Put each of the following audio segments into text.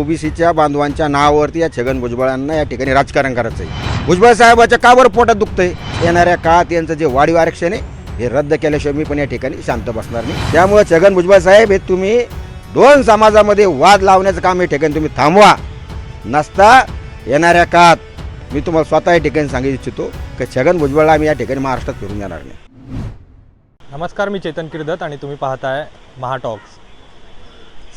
ओबीसीच्या बांधवांच्या नावावरती या छगन भुजबळांना या ठिकाणी राजकारण करायचं आहे भुजबळ साहेबाच्या का बरं पोटात दुखतंय. येणाऱ्या काळात यांचं जे वाढीव आरक्षण आहे हे रद्द केल्याशिवाय मी पण या ठिकाणी शांत बसणार नाही. त्यामुळे छगन भुजबळ साहेब हे तुम्ही दोन समाजामध्ये वाद लावण्याचं काम हे ठिकाणी तुम्ही थांबवा. नसता येणाऱ्या काळात मी तुम्हाला स्वतः या ठिकाणी सांगू इच्छितो की छगन भुजबळला आम्ही या ठिकाणी महाराष्ट्रात फिरून येणार नाही. नमस्कार मी चेतन किर्दत आणि तुम्ही पाहताय महाटॉक्स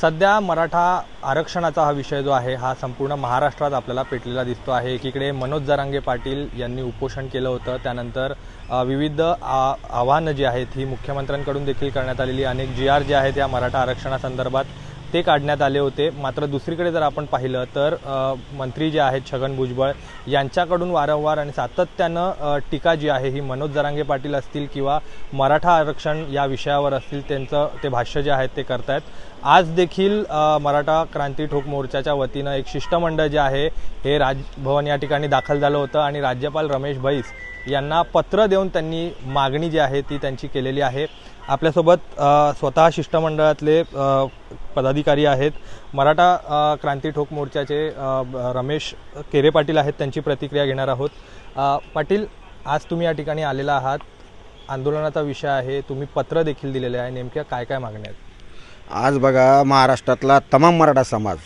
सध्या मराठा आरक्षणाचा हा विषय जो आहे हा संपूर्ण महाराष्ट्रात आपल्याला पेटलेला दिसतो आहे. एकीकडे मनोज जरांगे पाटील यांनी उपोषण केलं होतं. त्यानंतर विविध आ- आव्हानं जी आहेत ही मुख्यमंत्र्यांकडून देखील करण्यात आलेली. अनेक जी आर जे आहेत या मराठा आरक्षणासंदर्भात ते काढण्यात आले होते. मात्र दुसरीकडे जर आपण पाहिलं तर मंत्री जे आहेत छगन भुजबळ यांच्याकडून वारंवार आणि सातत्यानं टीका जी आहे ही मनोज जरांगे पाटील असतील किंवा मराठा आरक्षण या विषयावर असतील त्यांचं ते भाष्य जे आहेत ते करतायत. आज देखील मराठा क्रांती ठोक मोर्चाच्या वतीनं एक शिष्टमंडळ जे आहे हे राजभवन या ठिकाणी दाखल झालं होतं आणि राज्यपाल रमेश बैस यांना पत्र देऊन त्यांनी मागणी जी आहे ती त्यांची केलेली आहे. आपल्यासोबत स्वतः शिष्टमंडळातले पदाधिकारी आहेत. मराठा क्रांती ठोक मोर्चाचे ब- रमेश केरे पाटील आहेत त्यांची प्रतिक्रिया घेणार आहोत. पाटील आज तुम्ही या ठिकाणी आलेला आहात. आंदोलनाचा विषय आहे. तुम्ही पत्र देखील दिलेले आहे. नेमक्या काय काय मागण्या आहेत? आज बघा महाराष्ट्रातला तमाम मराठा समाज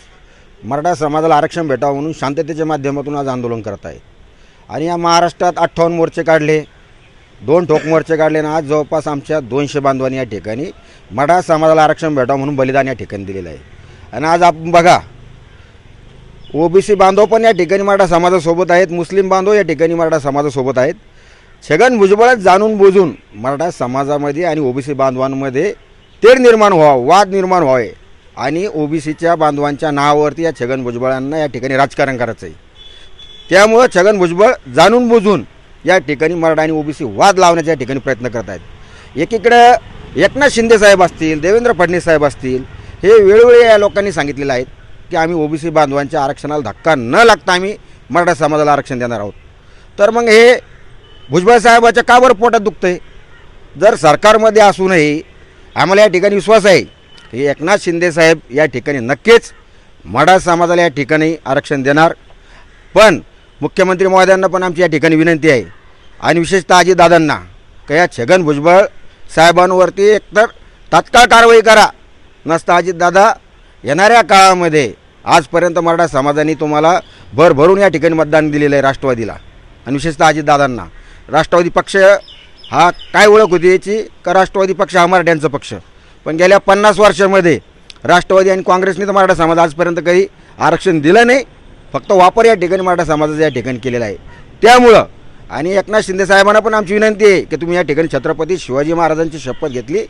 मराठा समाजाला आरक्षण भेटावं म्हणून शांततेच्या माध्यमातून आज आंदोलन करत आहे. आणि या महाराष्ट्रात अठ्ठावन्न मोर्चे काढले. दोन ठोक मोर्चे काढले आणि आज जवळपास आमच्या दोनशे बांधवांनी या ठिकाणी मराठा समाजाला आरक्षण भेटावं म्हणून बलिदान या ठिकाणी दिलेलं आहे. आणि आज आपण बघा ओबीसी बांधव पण या ठिकाणी मराठा समाजासोबत आहेत मुस्लिम बांधव या ठिकाणी मराठा समाजासोबत आहेत. छगन भुजबळ जाणून बुजून मराठा समाजामध्ये आणि ओबीसी बांधवांमध्ये तेढ निर्माण व्हावं वाद निर्माण व्हावे. आणि ओबीसीच्या बांधवांच्या नावावरती या छगन भुजबळांना या ठिकाणी राजकारण करायचं आहे त्यामुळं छगन भुजबळ जाणून बुजून या ठिकाणी मराठा आणि ओबीसी वाद लावण्याच्या या ठिकाणी प्रयत्न करत आहेत एकीकडं एकनाथ शिंदे साहेब असतील देवेंद्र फडणवीस साहेब असतील हे वेळोवेळी या लोकांनी सांगितलेलं आहे की आम्ही ओबीसी बांधवांच्या आरक्षणाला धक्का न लागता आम्ही मराठा समाजाला आरक्षण देणार आहोत. तर मग हे भुजबळ साहेबाच्या का बरं पोटात दुखतंय? जर सरकारमध्ये असूनही आम्हाला या ठिकाणी विश्वास आहे की एकनाथ शिंदे साहेब या ठिकाणी नक्कीच मराठा समाजाला या ठिकाणी आरक्षण देणार. पण मुख्यमंत्री महोदयांना पण आमची या ठिकाणी विनंती आहे. आणि विशेषतः अजितदादांना का या छगन भुजबळ साहेबांवरती एकतर तात्काळ कारवाई करा नसता अजितदादा येणाऱ्या काळामध्ये आजपर्यंत मराठा समाजाने तुम्हाला भरभरून या ठिकाणी मतदान दिलेलं आहे राष्ट्रवादीला. आणि विशेषतः अजितदादांना राष्ट्रवादी पक्ष हा काय ओळख होती याची? का राष्ट्रवादी पक्ष हा मराठ्यांचा पक्ष? पण गेल्या पन्नास वर्षामध्ये राष्ट्रवादी आणि काँग्रेसने तर मराठा समाज आजपर्यंत काही आरक्षण दिलं नाही. फक्त वापर या ठिकाणी मराठा समाजाचा या ठिकाणी केलेला आहे. त्यामुळं आणि एकनाथ शिंदे साहेबांना पण आमची विनंती आहे की तुम्ही या ठिकाणी छत्रपती शिवाजी महाराजांची शपथ घेतली.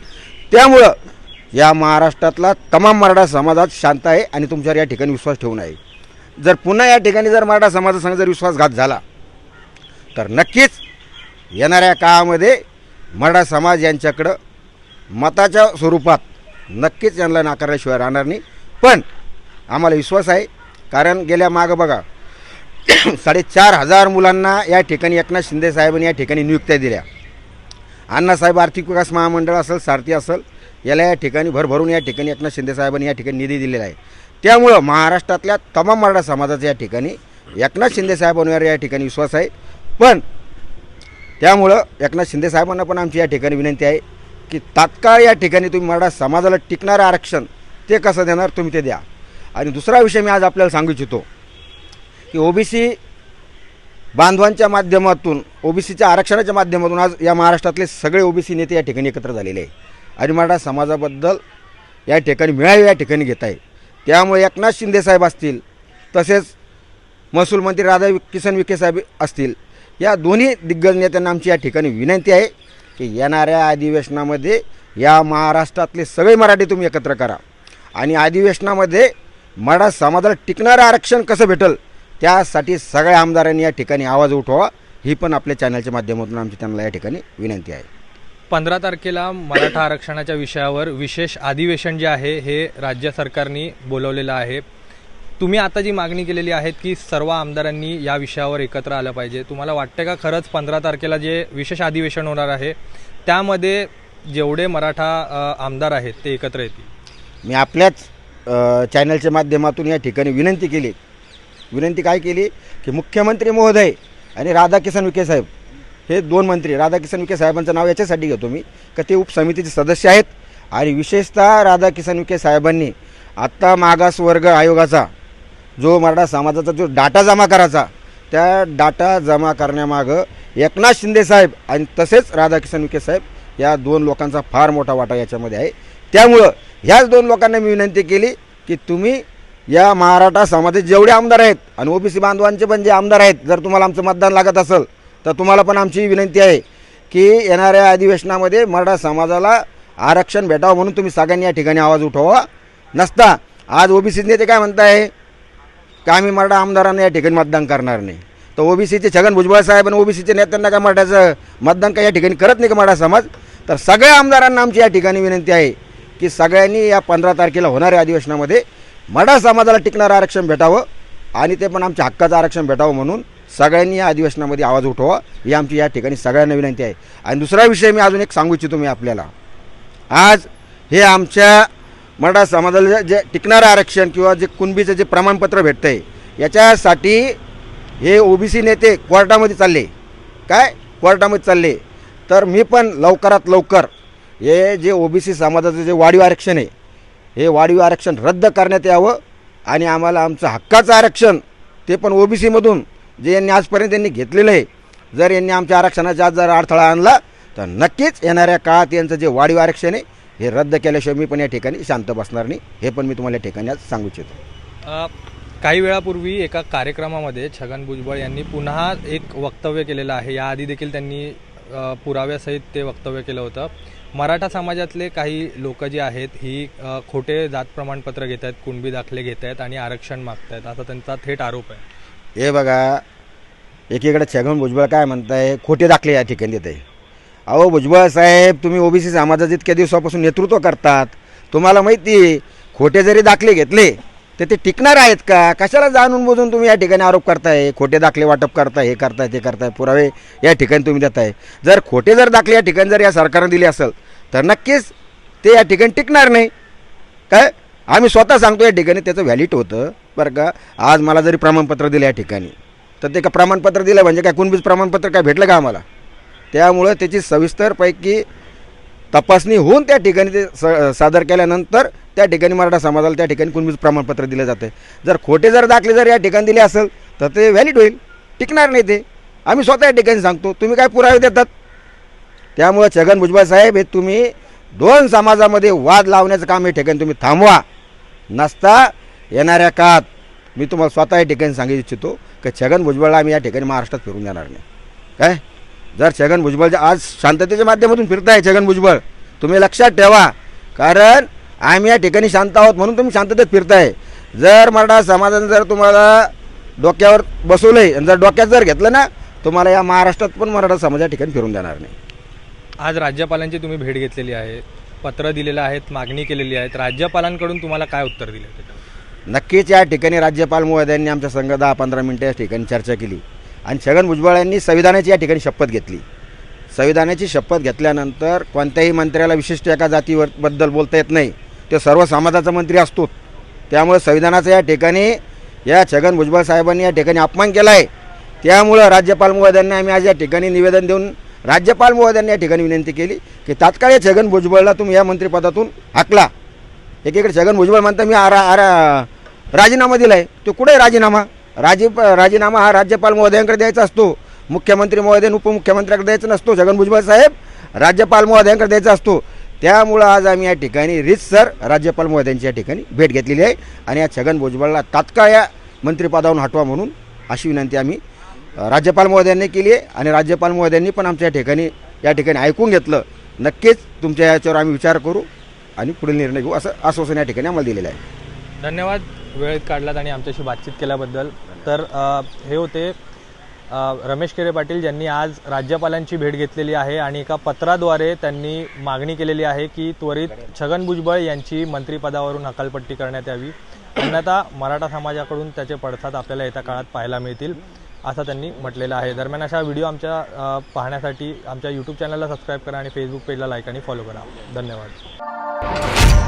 त्यामुळं या महाराष्ट्रातला तमाम मराठा समाजात शांत आहे आणि तुमच्यावर या ठिकाणी विश्वास ठेवून आहे. जर पुन्हा या ठिकाणी जर मराठा समाजासंग जर विश्वासघात झाला तर नक्कीच येणाऱ्या काळामध्ये मराठा समाज यांच्याकडं मताच्या स्वरूपात नक्कीच यांना नाकारल्याशिवाय राहणार नाही. पण आम्हाला विश्वास आहे कारण गेल्या मागं बघा साडेचार हजार मुलांना या ठिकाणी एकनाथ शिंदे साहेबांनी या ठिकाणी नियुक्त्या दिल्या. अण्णासाहेब आर्थिक विकास महामंडळ असेल सारथी असेल याला या ठिकाणी भरभरून या ठिकाणी एकनाथ शिंदे साहेबांनी या ठिकाणी निधी दिलेला आहे. त्यामुळं महाराष्ट्रातल्या तमाम मराठा समाजाचा या ठिकाणी एकनाथ शिंदे साहेबांवर या ठिकाणी विश्वास आहे. पण त्यामुळं एकनाथ शिंदे साहेबांना पण आमची या ठिकाणी विनंती आहे की तात्काळ या ठिकाणी तुम्ही मराठा समाजाला टिकणारं आरक्षण ते कसं देणार तुम्ही ते द्या. आणि दुसरा विषय मी आज आपल्याला सांगू इच्छितो की ओबीसी बांधवांच्या माध्यमातून ओबीसीच्या आरक्षणाच्या माध्यमातून आज या महाराष्ट्रातले सगळे ओबीसी नेते या ठिकाणी एकत्र झालेले आहे आणि मराठा समाजाबद्दल या ठिकाणी मिळावे या ठिकाणी घेत आहे. त्यामुळे एकनाथ शिंदे साहेब असतील तसेच महसूल मंत्री राधा किसन विखे साहेब असतील या दोन्ही दिग्गज नेत्यांना आमची या ठिकाणी विनंती आहे की येणाऱ्या अधिवेशनामध्ये या महाराष्ट्रातले सगळे मराठी तुम्ही एकत्र करा. आणि अधिवेशनामध्ये मराठा समाजाला टिकणारं आरक्षण कसं भेटल? त्यासाठी सगळ्या आमदारांनी या ठिकाणी आवाज उठवा. ही पण आपल्या चॅनलच्या माध्यमातून आमची त्यांना या ठिकाणी विनंती आहे. पंधरा तारखेला मराठा आरक्षणाच्या विषयावर विशेष अधिवेशन जे आहे हे राज्य सरकारने बोलवलेलं आहे. तुम्ही आता जी मागणी केलेली आहे की सर्व आमदारांनी या विषयावर एकत्र आलं पाहिजे. तुम्हाला वाटतं का खरंच पंधरा तारखेला जे विशेष अधिवेशन होणार आहे त्यामध्ये जेवढे मराठा आमदार आहेत ते एकत्र येतील? मी आपल्याच चॅनलच्या माध्यमातून या ठिकाणी विनंती केली. विनंती काय केली? की मुख्यमंत्री महोदय आणि राधाकिशन विखे साहेब हे दोन मंत्री राधाकिशन विखे साहेबांचं नाव याच्यासाठी घेतो मी का ते उपसमितीचे सदस्य आहेत आणि विशेषतः राधाकिशन विखे साहेबांनी आत्ता मागासवर्ग आयोगाचा जो मराठा समाजाचा जो डाटा जमा करायचा त्या डाटा जमा करण्यामागं एकनाथ शिंदे साहेब आणि तसेच राधाकिशन विखे साहेब या दोन लोकांचा फार मोठा वाटा याच्यामध्ये आहे. त्यामुळं ह्याच दोन लोकांना मी विनंती केली की तुम्ही या महाराठा समाजाचे जेवढे आमदार आहेत आणि ओबीसी बांधवांचे पण जे आमदार आहेत जर तुम्हाला आमचं मतदान लागत असेल तर तुम्हाला पण आमची विनंती आहे की येणाऱ्या अधिवेशनामध्ये मराठा समाजाला आरक्षण भेटावं म्हणून तुम्ही सगळ्यांनी या ठिकाणी आवाज उठवा. नसता आज ओबीसी नेते काय म्हणताय? का आम्ही मराठा आमदारांना या ठिकाणी मतदान करणार नाही? तर ओबीसीचे छगन भुजबळ साहेब आणि ओबीसीचे नेत्यांना काय मराठ्याचं मतदान काय या ठिकाणी करत नाही का मराठा समाज? तर सगळ्या आमदारांना आमची या ठिकाणी विनंती आहे. की सगळ्यांनी या पंधरा तारखेला होणाऱ्या अधिवेशनामध्ये मराठा समाजाला टिकणारं आरक्षण भेटावं आणि ते पण आमच्या हक्काचं आरक्षण भेटावं म्हणून सगळ्यांनी या अधिवेशनामध्ये आवाज उठवा ही आमची या ठिकाणी सगळ्यांना विनंती आहे. आणि दुसरा विषय मी अजून एक सांगू इच्छितो मी आपल्याला. आज हे आमच्या मराठा समाजाला जे- टिकणारं आरक्षण किंवा जे कुणबीचं जे प्रमाणपत्र भेटतं आहे याच्यासाठी हे ओबीसी नेते कोर्टामध्ये चालले. काय? कोर्टामध्ये चालले. तर मी पण लवकरात लवकर हे जे ओबीसी समाजाचं जे वाढीव आरक्षण आहे हे वाढीव आरक्षण रद्द करण्यात यावं आणि आम्हाला आमचं हक्काचं आरक्षण ते पण ओबीसीमधून जे यांनी आजपर्यंत यांनी घेतलेलं आहे. जर यांनी आमच्या आरक्षणाच्या आज जर अडथळा आणला तर नक्कीच येणाऱ्या काळात यांचं जे वाढीव आरक्षण आहे हे रद्द केल्याशिवाय मी पण या ठिकाणी शांत बसणार नाही. हे पण मी तुम्हाला या ठिकाणी आज सांगू इच्छितो. काही वेळापूर्वी एका कार्यक्रमामध्ये छगन भुजबळ यांनी पुन्हा एक वक्तव्य केलेलं आहे. याआधी देखील त्यांनी पुराव्यासहित ते वक्तव्य केलं होतं. मराठा समाजातले काही लोक जे आहेत ही खोटे जात प्रमाणपत्र घेत आहेत कुणबी दाखले घेत आहेत आणि आरक्षण मागत आहेत असा त्यांचा थेट आरोप आहे. हे बघा एकीकडे छगन भुजबळ काय म्हणताय खोटे दाखले या ठिकाणी देत आहे अहो भुजबळ साहेब तुम्ही ओबीसी समाजात इतक्या दिवसापासून नेतृत्व करतात. तुम्हाला माहिती आहे, खोटे जरी दाखले घेतले तर ते टिकणार आहेत का? कशाला जाणून बुजून तुम्ही या ठिकाणी आरोप करताय? खोटे दाखले वाटप करताय हे करताय ते करताय पुरावे या ठिकाणी तुम्ही देताय. जर खोटे जर दाखले या ठिकाणी जर या सरकारने दिले असेल तर नक्कीच ते या ठिकाणी टिकणार नाही. काय? आम्ही स्वतः सांगतो या ठिकाणी त्याचं व्हॅलिड होतं बरं का? आज मला जरी प्रमाणपत्र दिलं या ठिकाणी तर ते का प्रमाणपत्र दिलं? म्हणजे काय कुणबीज प्रमाणपत्र काय भेटलं का आम्हाला? त्यामुळं त्याची सविस्तरपैकी तपासणी होऊन त्या ठिकाणी ते स सादर केल्यानंतर त्या ठिकाणी मराठा समाजाला त्या ठिकाणी कुणबीज प्रमाणपत्र दिलं जातं जर खोटे जर दाखले जर या ठिकाणी दिले असेल तर ते व्हॅलिड होईल. टिकणार नाही ते. आम्ही स्वतः या ठिकाणी सांगतो तुम्ही काय पुरावे देतात? त्यामुळं छगन भुजबळ साहेब हे तुम्ही दोन समाजामध्ये वाद लावण्याचं काम हे ठिकाणी तुम्ही थांबवा. नसता येणाऱ्या काळात मी तुम्हाला स्वतः या ठिकाणी सांगू इच्छितो की छगन भुजबळला आम्ही या ठिकाणी महाराष्ट्रात फिरून देणार नाही. काय? जर छगन भुजबळ आज शांततेच्या माध्यमातून फिरताय छगन भुजबळ तुम्ही लक्षात ठेवा. कारण आम्ही या ठिकाणी शांत आहोत म्हणून तुम्ही शांततेत फिरताय. जर मराठा समाजाने जर तुम्हाला डोक्यावर बसवलंय आणि जर डोक्यात जर घेतलं ना तुम्हाला या महाराष्ट्रात पण मराठा समाज या ठिकाणी फिरून देणार नाही. आज राज्यपालांची तुम्ही भेट घेतलेली आहे पत्र दिलेलं आहेत मागणी केलेली आहे राज्यपालांकडून तुम्हाला काय उत्तर दिलं? नक्कीच या ठिकाणी राज्यपाल महोदयांनी आमच्या संघ दहा पंधरा मिनटं या ठिकाणी चर्चा केली. आणि छगन भुजबळ यांनी संविधानाची या ठिकाणी शपथ घेतली. संविधानाची शपथ घेतल्यानंतर कोणत्याही मंत्र्याला विशिष्ट एका जातीवर बद्दल बोलता येत नाही. ते सर्व समाजाचा मंत्री असतो. त्यामुळे संविधानाचा या ठिकाणी या छगन भुजबळ साहेबांनी या ठिकाणी अपमान केला आहे त्यामुळं राज्यपाल महोदयांना आम्ही आज या ठिकाणी निवेदन देऊन राज्यपाल महोदयांनी या ठिकाणी विनंती केली की तात्काळ या छगन भुजबळला तुम्ही या मंत्रिपदातून हाकला. एकीकडे छगन भुजबळ म्हणता मी आरा आरा राजीनामा दिला आहे तो कुठे राजीनामा? राजी राजीनामा हा राज्यपाल महोदयांकडे द्यायचा असतो. मुख्यमंत्री महोदय उपमुख्यमंत्र्यांकडे द्यायचा नसतो. छगन भुजबळ साहेब राज्यपाल महोदयांकडे द्यायचा असतो. त्यामुळं आज आम्ही या ठिकाणी रितसर राज्यपाल महोदयांची या ठिकाणी भेट घेतलेली आहे. आणि या छगन भुजबळला तात्काळ या मंत्रिपदावरून हटवा म्हणून अशी विनंती आम्ही राज्यपाल महोदयांनी केली आहे. आणि राज्यपाल महोदयांनी पण आमच्या या ठिकाणी या ठिकाणी ऐकून घेतलं. नक्कीच तुमच्या याच्यावर आम्ही विचार करू आणि पुढील निर्णय घेऊ असं आश्वासन या ठिकाणी आम्हाला दिलेलं आहे. धन्यवाद. वेळेत काढलात आणि आमच्याशी बातचीत केल्याबद्दल. तर हे होते रमेश केरे पाटील ज्यांनी आज राज्यपालांची भेट घेतलेली आहे आणि एका पत्राद्वारे त्यांनी मागणी केलेली आहे की त्वरित छगन भुजबळ यांची मंत्रिपदावरून हकालपट्टी करण्यात यावी. अन्यथा मराठा समाजाकडून त्याचे पडसाद आपल्याला येत्या काळात पाहायला मिळतील असं त्यांनी म्हटलेलं आहे. दरम्यान अशा व्हिडिओ आमच्या पाहण्यासाठी आमच्या यूट्यूब चॅनलला सबस्क्राईब करा आणि फेसबुक पेजला लाईक आणि फॉलो करा. धन्यवाद.